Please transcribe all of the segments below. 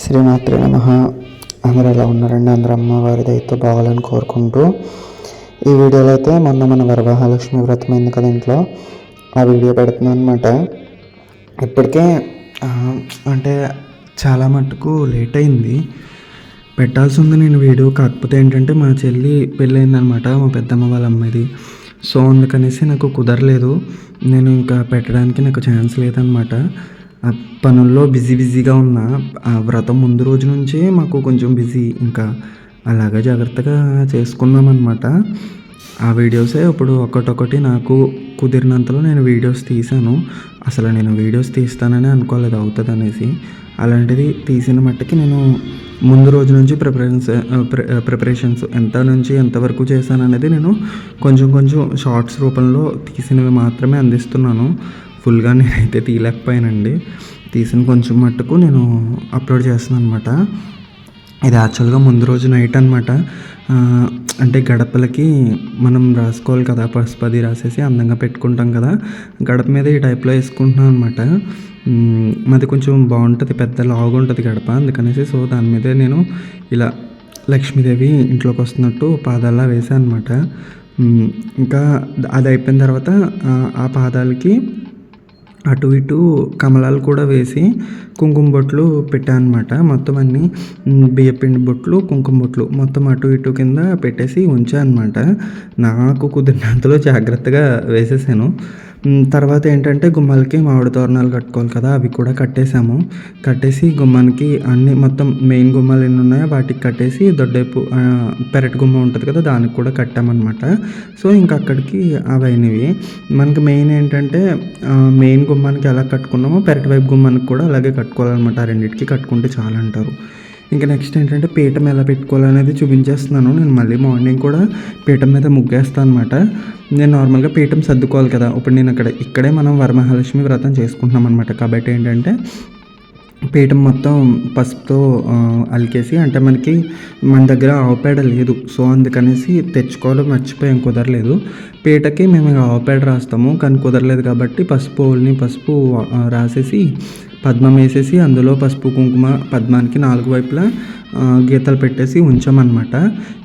శ్రీమాత్రి నమ. అందరూ ఎలా ఉన్నారండి? అందరూ అమ్మవారి దయతో బాగాలని కోరుకుంటూ ఈ వీడియోలో అయితే మొన్న మన వరమహాలక్ష్మి వ్రతం అయింది కదా ఇంట్లో. ఆ వీడియో పెడుతున్నాను అనమాట ఇప్పటికే అంటే చాలా మటుకు లేట్ అయింది. పెట్టాల్సి ఉంది నేను వీడియో కాకపోతే ఏంటంటే మా చెల్లి పెళ్ళయిందనమాట మా పెద్దమ్మ వాళ్ళ అమ్మాయిది. సో అందుకనేసి నాకు కుదరలేదు. నేను ఇంకా పెట్టడానికి నాకు ఛాన్స్ లేదనమాట పనుల్లో బిజీ బిజీగా ఉన్న ఆ వ్రతం ముందు రోజు నుంచే మాకు కొంచెం బిజీ. ఇంకా అలాగా జాగ్రత్తగా చేసుకున్నామన్నమాట. ఆ వీడియోసే ఇప్పుడు ఒకటొకటి నాకు కుదిరినంతలో నేను వీడియోస్ తీశాను. అసలు నేను వీడియోస్ తీస్తానని అనుకోలేదు అవుతుంది అనేసి అలాంటిది తీసిన మట్టుకి నేను ముందు రోజు నుంచి ప్రిపరేషన్స్ ప్రిపరేషన్స్ ఎంత నుంచి ఎంతవరకు చేశాను అనేది నేను కొంచెం కొంచెం షార్ట్స్ రూపంలో తీసినవి మాత్రమే అందిస్తున్నాను. ఫుల్గా నేనైతే తీయలేకపోయానండి. తీసిన కొంచెం మట్టుకు నేను అప్లోడ్ చేస్తున్నాను అనమాట ఇది యాక్చువల్గా ముందు రోజు నైట్ అనమాట అంటే గడపలకి మనం రాసుకోవాలి కదా పసుపు అది రాసేసి అందంగా పెట్టుకుంటాం కదా గడప మీద ఈ టైప్లో వేసుకుంటున్నాం అనమాట మాది కొంచెం బాగుంటుంది పెద్ద లాగు ఉంటుంది గడప. అందుకనేసి సో దాని మీదే నేను ఇలా లక్ష్మీదేవి ఇంట్లోకి వస్తున్నట్టు పాదాల్లో వేసాను అనమాట ఇంకా అది అయిపోయిన తర్వాత ఆ పాదాలకి అటు ఇటు కమలాలు కూడా వేసి కుంకుమ బొట్లు పెట్టాను అనమాట మొత్తం అన్ని బియ్యపిండి బొట్లు కుంకుమ బొట్లు మొత్తం అటు ఇటు కింద పెట్టేసి ఉంచాను అనమాట నాకు కుదిరినంతలో జాగ్రత్తగా వేసేసాను. తర్వాత ఏంటంటే గుమ్మాలకి మామిడి తోరణాలు కట్టుకోవాలి కదా అవి కూడా కట్టేసాము కట్టేసి గుమ్మానికి అన్ని మొత్తం మెయిన్ గుమ్మాలు ఎన్ని ఉన్నాయో వాటికి కట్టేసి దొడ్డైపు పెరటి గుమ్మ ఉంటుంది కదా దానికి కూడా కట్టామన్నమాట. సో ఇంకా అక్కడికి అవైనవి. మనకి మెయిన్ ఏంటంటే మెయిన్ గుమ్మానికి ఎలా కట్టుకున్నామో పెరటి వైపు గుమ్మానికి కూడా అలాగే కట్టుకోవాలన్నమాట. రెండింటికి కట్టుకుంటే చాలా అంటారు ఇంకా నెక్స్ట్ ఏంటంటే పీఠం ఎలా పెట్టుకోవాలనేది చూపించేస్తున్నాను. నేను మళ్ళీ మార్నింగ్ కూడా పీఠం మీద ముగ్గేస్తాను అనమాట నేను నార్మల్గా పీఠం సర్దుకోవాలి కదా. ఇప్పుడు నేను అక్కడ ఇక్కడే మనం వరమహాలక్ష్మి వ్రతం చేసుకుంటున్నాం అనమాట కాబట్టి ఏంటంటే పీఠం మొత్తం పసుపుతో అలికేసి అంటే మనకి మన దగ్గర ఆవుపేడ లేదు. సో అందుకనేసి తెచ్చుకోవడం మర్చిపోయాం కుదరలేదు. పీటకి మేము ఆవు పేడ రాస్తాము కానీ కుదరలేదు కాబట్టి పసుపు ఓల్ని పసుపు రాసేసి పద్మం వేసేసి అందులో పసుపు కుంకుమ పద్మానికి నాలుగు వైపులా గీతలు పెట్టేసి ఉంచామన్నమాట.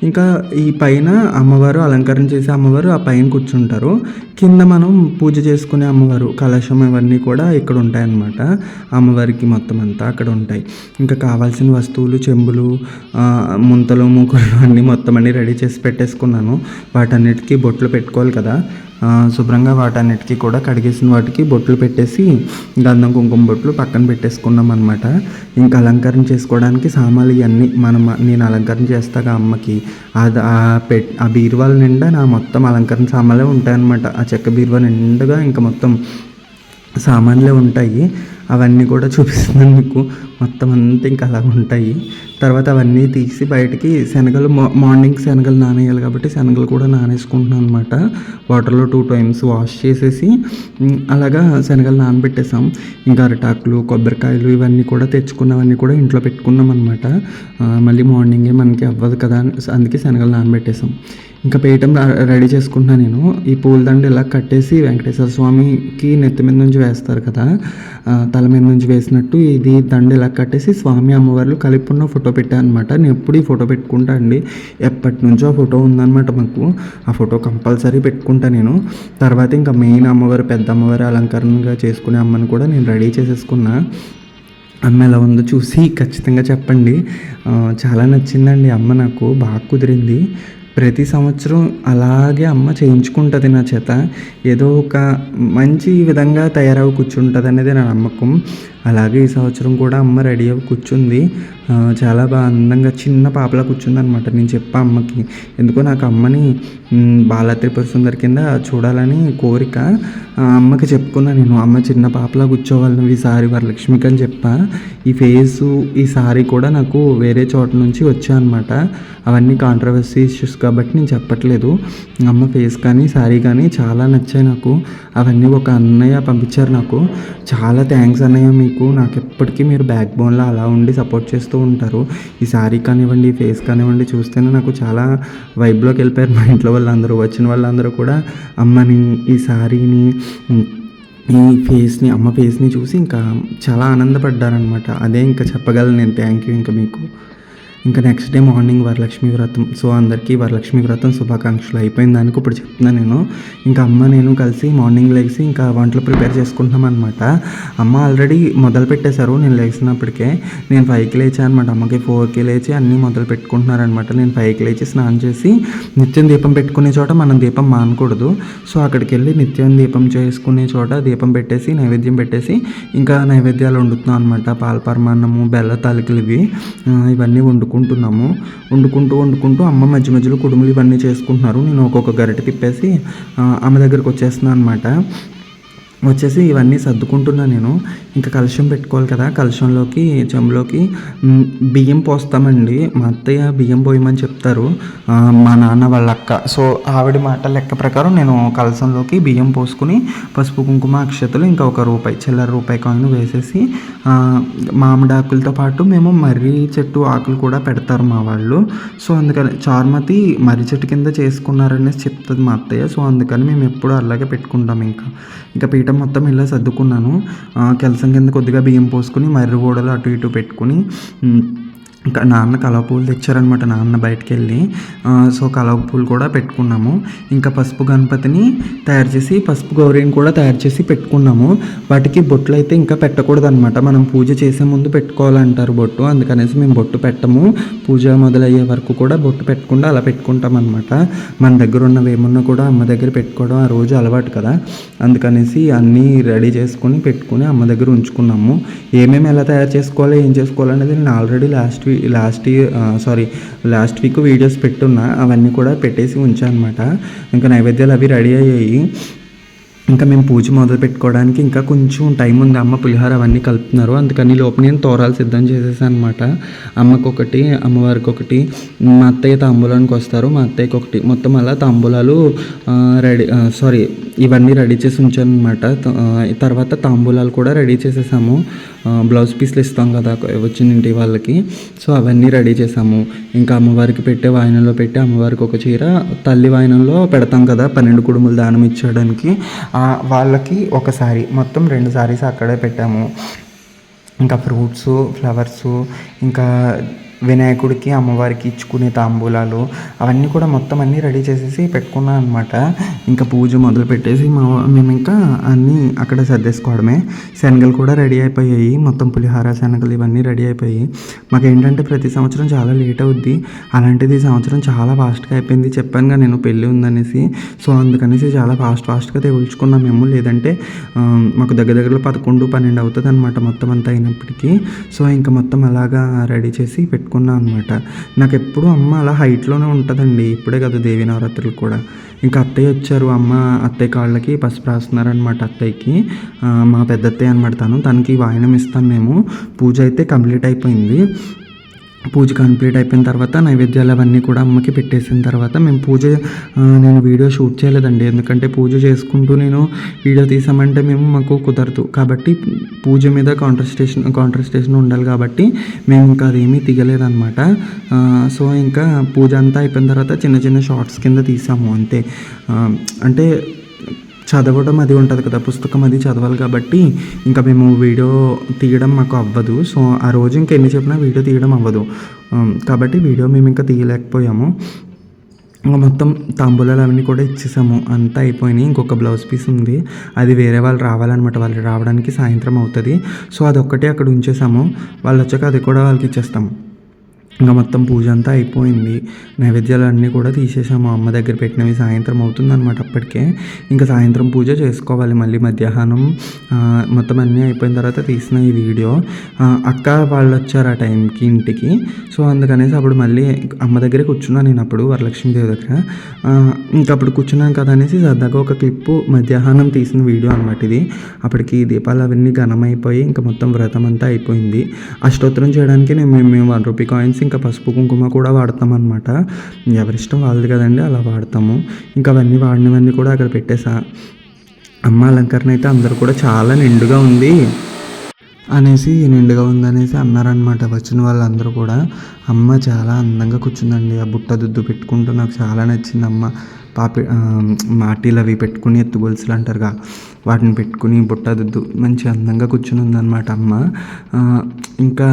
ఇంకా ఈ పైన అమ్మవారు అలంకరణ చేసే అమ్మవారు ఆ పైన కూర్చుంటారు. కింద మనం పూజ చేసుకునే అమ్మవారు కలశం ఇవన్నీ కూడా ఇక్కడ ఉంటాయన్నమాట. అమ్మవారికి మొత్తం అంతా అక్కడ ఉంటాయి. ఇంకా కావాల్సిన వస్తువులు చెంబులు ముంతలు మూకలు అన్నీ మొత్తం అన్నీ రెడీ చేసి పెట్టేసుకున్నాను. వాటన్నిటికీ బొట్లు పెట్టుకోవాలి కదా. శుభ్రంగా వాటన్నిటికీ కూడా కడిగేసిన వాటికి బొట్లు పెట్టేసి గంధం కుంకుమ బొట్లు పక్కన పెట్టేసుకున్నాం అనమాట ఇంకా అలంకరణ చేసుకోవడానికి సామాన్లు ఇవన్నీ మనం నేను అలంకరణ చేస్తాగా అమ్మకి. అది ఆ పెట్ ఆ బీరువాల నిండా నా మొత్తం అలంకరణ సామాన్లే ఉంటాయన్నమాట. ఆ చెక్క బీరువా నిండుగా ఇంకా మొత్తం సామాన్లే ఉంటాయి. అవన్నీ కూడా చూపిస్తున్నాను మీకు. మొత్తం అంతా ఇంకా అలా ఉంటాయి. తర్వాత అవన్నీ తీసి బయటికి శనగలు మా మార్నింగ్ శనగలు నానేయాలి కాబట్టి శనగలు కూడా నానేసుకుంటున్నాను అనమాట వాటర్లో టూ టైమ్స్ వాష్ చేసేసి అలాగా శనగలు నానబెట్టేసాం ఇంకా అరటాకులు కొబ్బరికాయలు ఇవన్నీ కూడా తెచ్చుకున్నవన్నీ కూడా ఇంట్లో పెట్టుకున్నాం అనమాట మళ్ళీ మార్నింగే మనకి అవ్వదు కదా అని- అందుకే శనగలు నానబెట్టేసాం ఇంకా పీఠం రెడీ చేసుకుంటున్నా నేను. ఈ పూలదండ ఇలా కట్టేసి వెంకటేశ్వర స్వామికి నెత్తి మీద నుంచి వేస్తారు కదా. తల మీద నుంచి వేసినట్టు ఇది దండ ఇలా కట్టేసి స్వామి అమ్మవార్లు కలిపి ఉన్న ఫోటో పెట్టాను అనమాట నేను ఎప్పుడు ఈ ఫోటో పెట్టుకుంటా అండి. ఎప్పటి నుంచో ఆ ఫోటో ఉందన్నమాట మాకు. ఆ ఫోటో కంపల్సరీ పెట్టుకుంటా నేను. తర్వాత ఇంకా మెయిన్ అమ్మవారు పెద్ద అమ్మవారి అలంకరణగా చేసుకునే అమ్మని కూడా నేను రెడీ చేసేసుకున్నా. అమ్మ ఎలా ఉందో చూసి ఖచ్చితంగా చెప్పండి. చాలా నచ్చిందండి అమ్మ నాకు. బాగా కుదిరింది. ప్రతి సంవత్సరం అలాగే అమ్మ చేయించుకుంటుంది నా చేత. ఏదో ఒక మంచి విధంగా తయారవి కూర్చుంటుంది అనేది నా నమ్మకం. అలాగే ఈ సంవత్సరం కూడా అమ్మ రెడీ అవి కూర్చుంది. చాలా బాగా అందంగా చిన్న పాపలా కూర్చుందనమాట నేను చెప్పా అమ్మకి. ఎందుకో నాకు అమ్మని మ్, బాల త్రిపుర సుందరి కింద చూడాలని కోరిక. ఆ, అమ్మకి చెప్పుకున్నా నేను అమ్మ చిన్న పాపలా కూర్చోవాలి ఈ సారీ వరలక్ష్మికి అని చెప్పా. ఈ ఫేసు ఈ సారీ కూడా నాకు వేరే చోట నుంచి వచ్చా అనమాట అవన్నీ కాంట్రవర్సీ ఇష్యూస్ కాబట్టి నేను చెప్పట్లేదు. అమ్మ ఫేస్ కానీ సారీ కానీ చాలా నచ్చాయి నాకు. అవన్నీ ఒక అన్నయ్య పంపించారు నాకు. చాలా థ్యాంక్స్ అన్నయ్య మీకు. నాకు ఎప్పటికీ మీరు బ్యాక్ బోన్లో అలా ఉండి సపోర్ట్ చేస్తూ ఉంటారు. ఈ శారీ కానివ్వండి ఈ ఫేస్ కానివ్వండి చూస్తేనే నాకు చాలా వైబ్లోకి వెళ్ళిపోయారు. మా ఇంట్లో వాళ్ళందరూ వచ్చిన వాళ్ళందరూ కూడా అమ్మని ఈ శారీని ఈ ఫేస్ని అమ్మ ఫేస్ని చూసి ఇంకా చాలా ఆనందపడ్డారనమాట అదే ఇంకా చెప్పగలను నేను. థ్యాంక్ యూ ఇంకా మీకు. ఇంకా నెక్స్ట్ డే మార్నింగ్ వరలక్ష్మి వ్రతం. సో అందరికీ వరలక్ష్మి వ్రతం శుభాకాంక్షలు. అయిపోయిన దానికి. ఇప్పుడు చెప్తున్నాను నేను. ఇంకా అమ్మ నేను కలిసి మార్నింగ్ లేచి ఇంకా వంటలు ప్రిపేర్ చేసుకుంటున్నాం అనమాట అమ్మ ఆల్రెడీ మొదలు పెట్టేశారు. నేను లేచినప్పటికే నేను ఫైవ్కి లేచాను అనమాట అమ్మకి ఫోర్కి లేచి అన్నీ మొదలు పెట్టుకుంటున్నారనమాట నేను ఫైవ్కి లేచి స్నానం చేసి నిత్యం దీపం పెట్టుకునే చోట మనం దీపం మానకూడదు. సో అక్కడికి వెళ్ళి నిత్యం దీపం చేసుకునే చోట దీపం పెట్టేసి నైవేద్యం పెట్టేసి ఇంకా నైవేద్యాలు వండుతున్నాం అనమాట పాల పరమాన్నము బెల్ల తాలికలు ఇవి ఇవన్నీ వండుకు వండుకుంటున్నాము. వండుకుంటూ వండుకుంటూ అమ్మ మధ్య మధ్యలో కుడుములు ఇవన్నీ చేసుకుంటున్నారు. నేను ఒక్కొక్క గరిటె తిప్పేసి ఆమె అమ్మ దగ్గరికి వచ్చేస్తున్నాను అనమాట వచ్చేసి ఇవన్నీ సర్దుకుంటున్నా నేను. ఇంకా కలుషం పెట్టుకోవాలి కదా. కలుషంలోకి చెంబులోకి బియ్యం పోస్తామండి. మా అత్తయ్య బియ్యం పోయమని చెప్తారు. మా నాన్న వాళ్ళ అక్క. సో ఆవిడ మాట లెక్క ప్రకారం నేను కలసంలోకి బియ్యం పోసుకుని పసుపు కుంకుమ అక్షతలు ఇంకా ఒక రూపాయి చిల్లర రూపాయి కాయిన్ వేసేసి మామిడాకులతో మామిడి ఆకులతో పాటు మేము మర్రి చెట్టు ఆకులు కూడా పెడతారు మా వాళ్ళు. సో అందుకని చార్మతి మర్రి చెట్టు కింద చేసుకున్నారనేసి చెప్తుంది మా అత్తయ్య. సో అందుకని మేము ఎప్పుడు అలాగే పెట్టుకుంటాం ఇంకా. ఇంకా పీఠ మొత్తం ఇలా సర్దుకున్నాను. కెలసం కింద కొద్దిగా బియ్యం పోసుకుని మర్రి గోడలు అటు ఇటు పెట్టుకుని ఇంకా నాన్న కలవ పూలు తెచ్చారనమాట నాన్న బయటకు వెళ్ళి సో కలవ పూలు కూడా పెట్టుకున్నాము. ఇంకా పసుపు గణపతిని తయారు చేసి పసుపు గౌరీని కూడా తయారు చేసి పెట్టుకున్నాము. వాటికి బొట్లు అయితే ఇంకా పెట్టకూడదు అనమాట మనం పూజ చేసే ముందు పెట్టుకోవాలంటారు బొట్టు. అందుకనేసి మేము బొట్టు పెట్టము. పూజ మొదలయ్యే వరకు కూడా బొట్టు పెట్టకుండా అలా పెట్టుకుంటాం అనమాట మన దగ్గర ఉన్నవి ఏమున్నా కూడా అమ్మ దగ్గర పెట్టుకోవడం ఆ రోజు అలవాటు కదా. అందుకనేసి అన్నీ రెడీ చేసుకుని పెట్టుకుని అమ్మ దగ్గర ఉంచుకున్నాము. ఏమేమి ఎలా తయారు చేసుకోవాలి ఏం చేసుకోవాలి అనేది నేను already last week last year sorry last week videos పెట్టున్నా అవన్నీ కూడా పెట్టేసి ఉంచాను అనమాట ఇంకా నైవేద్యాలు అవి రెడీ అయ్యాయి. ఇంకా మేము పూజ మొదలు పెట్టుకోవడానికి ఇంకా కొంచెం టైం ఉంది. అమ్మ పులిహోర అవన్నీ కలుపుతున్నారు. అందుకని లోపు నేను తోరాలు సిద్ధం చేసేసాను అనమాట అమ్మకు ఒకటి అమ్మవారికి ఒకటి మా అత్తయ్య తాంబూలానికి వస్తారు. మా అత్తయ్యకి ఒకటి. మొత్తం అలా తాంబూలాలు రెడీ సారీ ఇవన్నీ రెడీ చేసి ఉంచాను అనమాట తర్వాత తాంబూలాలు కూడా రెడీ చేసేసాము. బ్లౌజ్ పీస్లు ఇస్తాం కదా వచ్చిన ఇంటి వాళ్ళకి. సో అవన్నీ రెడీ చేసాము. ఇంకా అమ్మవారికి పెట్టే వాయనంలో పెట్టి అమ్మవారికి ఒక చీర తల్లి వాయనంలో పెడతాం కదా పన్నెండు కుడుములు దానం ఇచ్చడానికి వాళ్ళకి ఒకసారి మొత్తం రెండు సారీస్ అక్కడే పెట్టాము. ఇంకా ఫ్రూట్స్ ఫ్లవర్స్ ఇంకా వినాయకుడికి అమ్మవారికి ఇచ్చుకునే తాంబూలాలు అవన్నీ కూడా మొత్తం అన్నీ రెడీ చేసేసి పెట్టుకున్నాను అనమాట ఇంకా పూజ మొదలు పెట్టేసి మా మేము ఇంకా అన్నీ అక్కడ సర్దేసుకోవడమే. శనగలు కూడా రెడీ అయిపోయాయి. మొత్తం పులిహార శనగలు ఇవన్నీ రెడీ అయిపోయాయి. మాకు ఏంటంటే ప్రతి సంవత్సరం చాలా లేట్ అవుద్ది. అలాంటిది ఈ సంవత్సరం చాలా ఫాస్ట్గా అయిపోయింది. చెప్పానుగా నేను పెళ్ళి ఉందనేసి. సో అందుకనేసి చాలా ఫాస్ట్ ఫాస్ట్గా తెగుల్చుకున్నాం మేము. లేదంటే మాకు దగ్గర దగ్గరలో పదకొండు పన్నెండు అవుతుంది అనమాట మొత్తం అంతా అయినప్పటికీ. సో ఇంకా మొత్తం అలాగా రెడీ చేసి పెట్టుకున్నాను అనమాట నాకు ఎప్పుడు అమ్మ అలా హైట్లోనే ఉంటుందండి. ఇప్పుడే కదా దేవి నవరాత్రులు కూడా. ఇంకా అత్తయ్య వచ్చారు. అమ్మ అత్తయ్య కాళ్ళకి పసుపు రాస్తున్నారనమాట అత్తయ్యకి. మా పెద్ద అత్తయ్య అనమాట తను. తనకి వాయనం ఇస్తాను మేము. పూజ అయితే కంప్లీట్ అయిపోయింది. పూజ కంప్లీట్ అయిపోయిన తర్వాత నైవేద్యాలు అవన్నీ కూడా అమ్మకి పెట్టేసిన తర్వాత మేము పూజ నేను వీడియో షూట్ చేయలేదండి. ఎందుకంటే పూజ చేసుకుంటూ నేను వీడియో తీసామంటే మేము మాకు కుదరదు. కాబట్టి పూజ మీద కాంట్రస్టేషన్ కాంట్రస్టేషన్ ఉండాలి కాబట్టి మేము ఇంకా అదేమీ తీయలేదన్నమాట. సో ఇంకా పూజ అంతా అయిపోయిన తర్వాత చిన్న చిన్న షార్ట్స్ కింద తీసాము అంతే. అంటే చదవడం అది ఉంటుంది కదా పుస్తకం అది చదవాలి కాబట్టి ఇంకా మేము వీడియో తీయడం మాకు అవ్వదు. సో ఆ రోజు ఇంకా ఎన్ని చెప్పినా వీడియో తీయడం అవ్వదు. కాబట్టి వీడియో మేము ఇంకా తీయలేకపోయాము. ఇంకా మొత్తం తాంబూలాలు అవన్నీ కూడా ఇచ్చేసాము. అంతా అయిపోయినాయి. ఇంకొక బ్లౌజ్ పీస్ ఉంది. అది వేరే వాళ్ళు రావాలన్నమాట. వాళ్ళు రావడానికి సాయంత్రం అవుతుంది. సో అదొక్కటే అక్కడ ఉంచేసాము. వాళ్ళు వచ్చాక అది కూడా వాళ్ళకి ఇచ్చేస్తాము. ఇంకా మొత్తం పూజ అంతా అయిపోయింది. నైవేద్యాలు అన్నీ కూడా తీసేసాము. అమ్మ దగ్గర పెట్టినవి సాయంత్రం అవుతుంది అనమాట అప్పటికే. ఇంకా సాయంత్రం పూజ చేసుకోవాలి. మళ్ళీ మధ్యాహ్నం మొత్తం అన్నీ అయిపోయిన తర్వాత తీసిన ఈ వీడియో. అక్క వాళ్ళు వచ్చారు ఆ టైంకి ఇంటికి. సో అందుకనేసి అప్పుడు మళ్ళీ అమ్మ దగ్గర కూర్చున్నాను నేను అప్పుడు వరలక్ష్మీదేవి దగ్గర. ఇంకా అప్పుడు కూర్చున్నాను కదా అనేసి సరదాగా ఒక క్లిప్పు మధ్యాహ్నం తీసిన వీడియో అనమాట ఇది. అప్పటికి దీపాలు అవన్నీ ఘనమైపోయి ఇంకా మొత్తం వ్రతం అంతా అయిపోయింది. అష్టోత్తరం చేయడానికి నేను మేము వన్ రూపీ కాయిన్స్ ఇంకా పసుపు కుంకుమ కూడా వాడతాం అనమాట ఎవరిష్టం వాళ్ళది కదండి అలా వాడతాము. ఇంకా అవన్నీ వాడినవన్నీ కూడా అక్కడ పెట్టేసా. అమ్మ అలంకరణ అయితే అందరూ కూడా చాలా నిండుగా ఉంది అనేసి నిండుగా ఉందనేసి అన్నారనమాట వచ్చిన వాళ్ళందరూ కూడా. అమ్మ చాలా అందంగా కూర్చుందండి. ఆ బుట్ట దుద్దు పెట్టుకుంటూ నాకు చాలా నచ్చింది అమ్మ. పాపి మాటీలు అవి పెట్టుకుని ఎత్తు గొలుసులు అంటారుగా. వాటిని పెట్టుకుని బుట్టదిద్దు మంచి అందంగా కూర్చుని ఉందన్నమాట అమ్మ. ఇంకా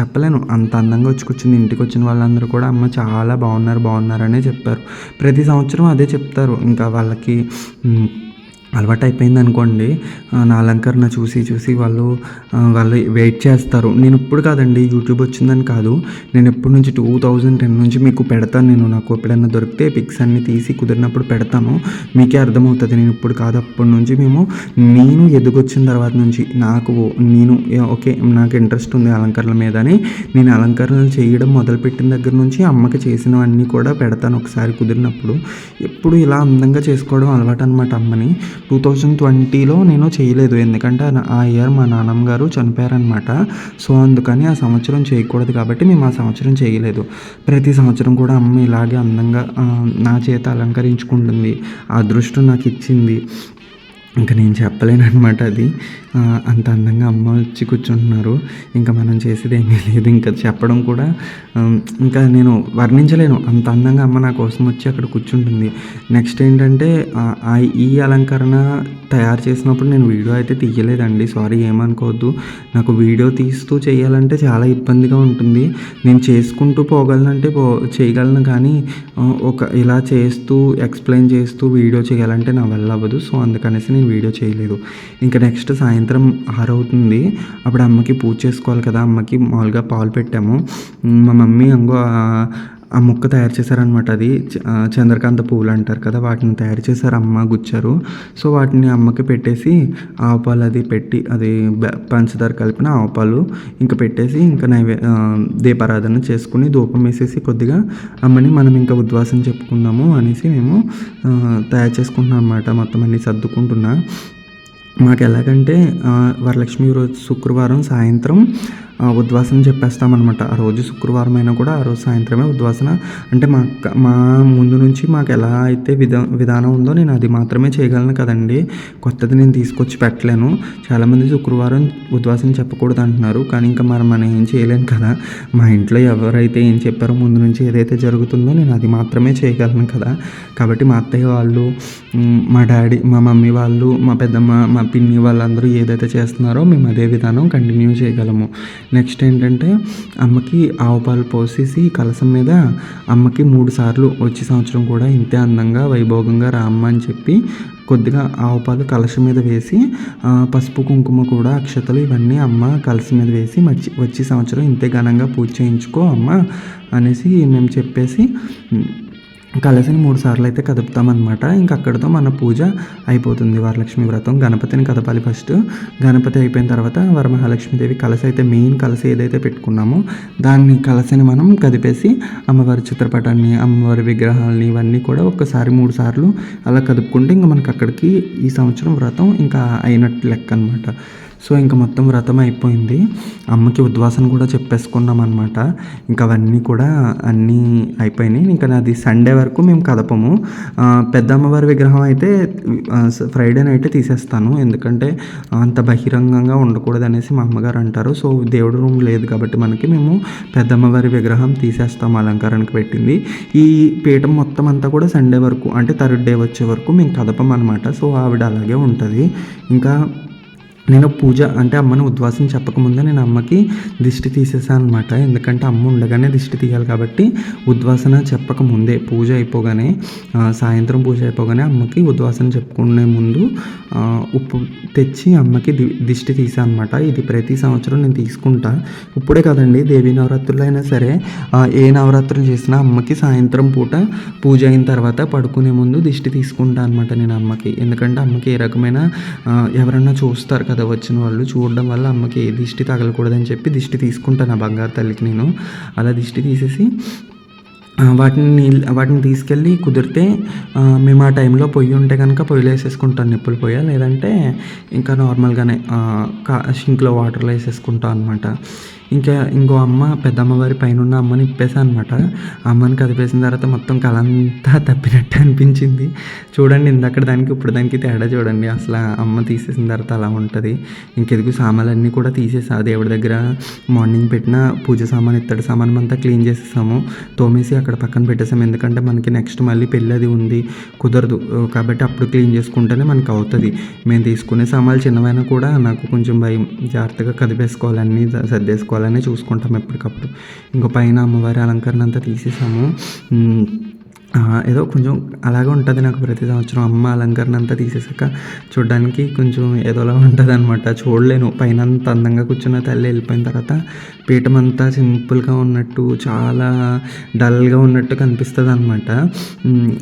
చెప్పలేను అంత అందంగా వచ్చి కూర్చుంది. ఇంటికి వచ్చిన వాళ్ళందరూ కూడా అమ్మ చాలా బాగున్నారు బాగున్నారనే చెప్పారు. ప్రతి సంవత్సరం అదే చెప్తారు. ఇంకా వాళ్ళకి అలవాటు అయిపోయింది అనుకోండి నా అలంకరణ చూసి చూసి వాళ్ళు వాళ్ళు వెయిట్ చేస్తారు. నేను ఇప్పుడు కాదండి యూట్యూబ్ వచ్చిందని కాదు. నేను ఎప్పటి నుంచి టూ థౌజండ్ టెన్ నుంచి మీకు పెడతాను నేను. నాకు ఎప్పుడైనా దొరికితే పిక్స్ అన్ని తీసి కుదిరినప్పుడు పెడతాను. మీకే అర్థమవుతుంది. నేను ఇప్పుడు కాదు. అప్పటి నుంచి మేము నేను ఎదుగొచ్చిన తర్వాత నుంచి నాకు నేను ఓకే నాకు ఇంట్రెస్ట్ ఉంది అలంకరణ మీద అని నేను అలంకరణలు చేయడం మొదలుపెట్టిన దగ్గర నుంచి అమ్మకి చేసినవన్నీ కూడా పెడతాను ఒకసారి కుదిరినప్పుడు. ఎప్పుడు ఇలా అందంగా చేసుకోవడం అలవాటు అనమాట అమ్మని. టూ థౌజండ్ ట్వంటీలో నేను చేయలేదు. ఎందుకంటే ఆ- ఇయర్ మా నాన్నమ్మ గారు చనిపోయారనమాట సో అందుకని ఆ సంవత్సరం చేయకూడదు కాబట్టి మేము ఆ సంవత్సరం చేయలేదు. ప్రతి సంవత్సరం కూడా అమ్మ ఇలాగే అందంగా నా చేత అలంకరించుకుంటుంది. ఆ అదృష్టం నాకు ఇచ్చింది. ఇంకా నేను చెప్పలేను అనమాట అది అంత అందంగా అమ్మ వచ్చి కూర్చుంటున్నారు. ఇంకా మనం చేసేది ఏమీ లేదు. ఇంకా చెప్పడం కూడా ఇంకా నేను వర్ణించలేను. అంత అందంగా అమ్మ నా కోసం వచ్చి అక్కడ కూర్చుంటుంది. నెక్స్ట్ ఏంటంటే ఆ, ఈ అలంకరణ తయారు చేసినప్పుడు నేను వీడియో అయితే తీయలేదండి. సారీ ఏమనుకోవద్దు. నాకు వీడియో తీస్తూ చేయాలంటే చాలా ఇబ్బందిగా ఉంటుంది. నేను చేసుకుంటూ పోగలనంటే పో చేయగలను కానీ ఒక ఇలా చేస్తూ ఎక్స్ప్లెయిన్ చేస్తూ వీడియో చేయాలంటే నా వల్ల అవ్వదు. సో అందుకనేసి నేను వీడియో చేయలేదు. ఇంకా నెక్స్ట్ సాయంత్రం ఆరు అవుతుంది అప్పుడు అమ్మకి పూజ చేసుకోవాలి కదా. అమ్మకి మామూలుగా పాలు పెట్టాము. మా మమ్మీ అంగో ఆ- మొక్క తయారు చేశారనమాట అది. చంద్రకాంత పువ్వులు అంటారు కదా వాటిని తయారు చేశారు అమ్మ గుచ్చారు. సో వాటిని అమ్మకి పెట్టేసి ఆవుపాలు అది పెట్టి అది పంచదార కలిపిన ఆవుపాలు ఇంకా పెట్టేసి ఇంకా నైవే దీపారాధన చేసుకుని ధూపం వేసేసి కొద్దిగా అమ్మని మనం ఇంకా ఉద్వాసం చెప్పుకుందాము అనేసి మేము తయారు చేసుకుంటున్నాం అనమాట మొత్తం అన్ని సర్దుకుంటున్నా. మాకు ఎలాగంటే వరలక్ష్మి రోజు శుక్రవారం సాయంత్రం ఉద్వాసన చెప్పేస్తామన్నమాట. ఆ రోజు శుక్రవారం అయినా కూడా ఆ రోజు సాయంత్రమే ఉద్వాసన. అంటే మా అక్క- మా ముందు నుంచి మాకు ఎలా అయితే విధా విధానం ఉందో నేను అది మాత్రమే చేయగలను కదండి. కొత్తది నేను తీసుకొచ్చి పెట్టలేను. చాలామంది శుక్రవారం ఉద్వాసన చెప్పకూడదు అంటున్నారు. కానీ ఇంకా మరి మనం ఏం చేయలేను కదా. మా ఇంట్లో ఎవరైతే ఏం చెప్పారో ముందు నుంచి ఏదైతే జరుగుతుందో నేను అది మాత్రమే చేయగలను కదా. కాబట్టి మా అత్తయ్య వాళ్ళు మా డాడీ మా మమ్మీ వాళ్ళు మా పెద్దమ్మ మా పిన్ని వాళ్ళందరూ ఏదైతే చేస్తున్నారో మేము అదే విధానం కంటిన్యూ చేయగలము. నెక్స్ట్ ఏంటంటే అమ్మకి ఆవు పాలు పోసేసి కలసం మీద అమ్మకి మూడు సార్లు వచ్చే సంవత్సరం కూడా ఇంతే అందంగా వైభోగంగా రామ్మ అని చెప్పి కొద్దిగా ఆవు పాలు కలశం మీద వేసి పసుపు కుంకుమ కూడా అక్షతలు ఇవన్నీ అమ్మ కలశం మీద వేసి మచ్చి వచ్చే సంవత్సరం ఇంతే ఘనంగా పూజ చేయించుకో అమ్మ అనేసి మేము చెప్పేసి మ్, కలశని మూడు సార్లు అయితే కదుపుతామన్నమాట. ఇంక అక్కడితో మన పూజ అయిపోతుంది. వరలక్ష్మి వ్రతం గణపతిని కదపాలి ఫస్ట్. గణపతి అయిపోయిన తర్వాత వరమహాలక్ష్మీదేవి కలశ అయితే మెయిన్ కలశ ఏదైతే పెట్టుకున్నామో దాన్ని కలశని మనం కదిపేసి అమ్మవారి చిత్రపటాన్ని అమ్మవారి విగ్రహాలని ఇవన్నీ కూడా ఒక్కసారి మూడు సార్లు అలా కదుపుకుంటే ఇంకా మనకి అక్కడికి ఈ సంవత్సరం వ్రతం ఇంకా అయినట్టు లెక్క అనమాట సో ఇంకా మొత్తం వ్రతం అయిపోయింది. అమ్మకి ఉద్వాసన కూడా చెప్పేసుకున్నాం అనమాట ఇంకా అవన్నీ కూడా అన్నీ అయిపోయినాయి. ఇంకా నాది సండే వరకు మేము కదపము పెద్ద అమ్మవారి విగ్రహం అయితే ఫ్రైడే నైట్ తీసేస్తాను. ఎందుకంటే అంత బహిరంగంగా ఉండకూడదు అనేసి మా అమ్మగారు అంటారు. సో దేవుడు రూమ్ లేదు కాబట్టి మనకి మేము పెద్ద అమ్మవారి విగ్రహం తీసేస్తాం అలంకారానికి పెట్టింది. ఈ పీఠం మొత్తం అంతా కూడా సండే వరకు అంటే థర్డ్ డే వచ్చే వరకు మేము కదపం అనమాట సో ఆవిడ అలాగే ఉంటుంది. ఇంకా నేను పూజ అంటే అమ్మని ఉద్వాసం చెప్పకముందే నేను అమ్మకి దిష్టి తీసేసాను అనమాట ఎందుకంటే అమ్మ ఉండగానే దిష్టి తీయాలి కాబట్టి ఉద్వాసన చెప్పకముందే పూజ అయిపోగానే సాయంత్రం పూజ అయిపోగానే అమ్మకి ఉద్వాసన చెప్పుకునే ముందు ఉప్పు తెచ్చి అమ్మకి దిష్టి తీసాను అనమాట ఇది ప్రతి సంవత్సరం నేను తీసుకుంటా. ఇప్పుడే కదండి దేవీ నవరాత్రులు అయినా సరే ఏ నవరాత్రులు చేసినా అమ్మకి సాయంత్రం పూట పూజ అయిన తర్వాత పడుకునే ముందు దిష్టి తీసుకుంటా అనమాట నేను అమ్మకి. ఎందుకంటే అమ్మకి ఏ రకమైన ఎవరన్నా చూస్తారు కదా వచ్చిన వాళ్ళు చూడడం వల్ల అమ్మకి ఏ దిష్టి తగలకూడదని చెప్పి దిష్టి తీసుకుంటాను ఆ బంగారు తల్లికి నేను. అలా దిష్టి తీసేసి వాటిని నీళ్ళు వాటిని తీసుకెళ్ళి కుదిరితే మేము ఆ టైంలో పొయ్యి ఉంటే కనుక పొయ్యిలో వేసేసుకుంటాను నిప్పులు పొయ్య. లేదంటే ఇంకా నార్మల్గానే కా షింక్లో వాటర్లో వేసేసుకుంటాం అనమాట ఇంకా ఇంకో అమ్మ పెద్దమ్మవారి పైన ఉన్న అమ్మని ఇప్పేసా అనమాట అమ్మని కదిపేసిన తర్వాత మొత్తం కలంతా తప్పినట్టు అనిపించింది. చూడండి ఇందక్కడ దానికి ఇప్పుడు దానికి తేడా చూడండి. అసలు ఆ అమ్మ తీసేసిన తర్వాత అలా ఉంటుంది. ఇంకెదుగు సామాన్లన్నీ కూడా తీసేసా. దేవుడి దగ్గర మార్నింగ్ పెట్టిన పూజ సామాన్ ఇత్తడి సామాన్ అంతా క్లీన్ చేసేసాము. తోమేసి అక్కడ పక్కన పెట్టేసాము. ఎందుకంటే మనకి నెక్స్ట్ మళ్ళీ పెళ్ళి అది ఉంది. కుదరదు. కాబట్టి అప్పుడు క్లీన్ చేసుకుంటేనే మనకి అవుతుంది. మేము తీసుకునే సామాన్లు చిన్నవైనా కూడా నాకు కొంచెం భయం. జాగ్రత్తగా కదిపేసుకోవాలని సర్దేసుకోవాలని చూసుకుంటాం ఎప్పటికప్పుడు. ఇంకో పైన అమ్మవారి అలంకరణ అంతా తీసేసాము. ఏదో కొంచెం అలాగే ఉంటుంది నాకు ప్రతి సంవత్సరం అమ్మ అలంకరణ అంతా తీసేసాక చూడడానికి కొంచెం ఏదోలా ఉంటుంది అనమాట చూడలేను. పైన అంత అందంగా కూర్చున్న తల్లి వెళ్ళిపోయిన తర్వాత పీఠం అంతా సింపుల్గా ఉన్నట్టు చాలా డల్గా ఉన్నట్టు కనిపిస్తుంది అనమాట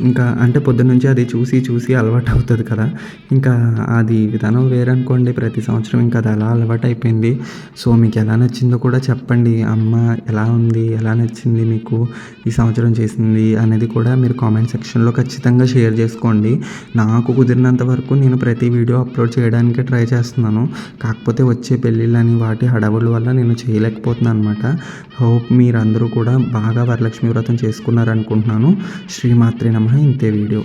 ఇంకా అంటే పొద్దున్నుంచి అది చూసి చూసి అలవాటు అవుతుంది కదా. ఇంకా అది విధానం వేరనుకోండి ప్రతి సంవత్సరం ఇంకా అది అలా అలవాటు అయిపోయింది సో మీకు ఎలా నచ్చిందో కూడా చెప్పండి. అమ్మ ఎలా ఉంది? ఎలా నచ్చింది మీకు ఈ సంవత్సరం చేసింది అనేది కూడా మీరు కామెంట్ సెక్షన్లో ఖచ్చితంగా షేర్ చేసుకోండి. నాకు కుదిరినంత వరకు నేను ప్రతి వీడియో అప్లోడ్ చేయడానికి ట్రై చేస్తున్నాను. కాకపోతే వచ్చే పెళ్ళిళ్ళని వాటి హడావుల వల్ల నేను చేయలేకపోతున్నాను అనమాట హోప్ మీరందరూ కూడా బాగా వరలక్ష్మి వ్రతం చేసుకున్నారనుకుంటున్నాను. శ్రీమాత్రి నమ. ఇంతే వీడియో.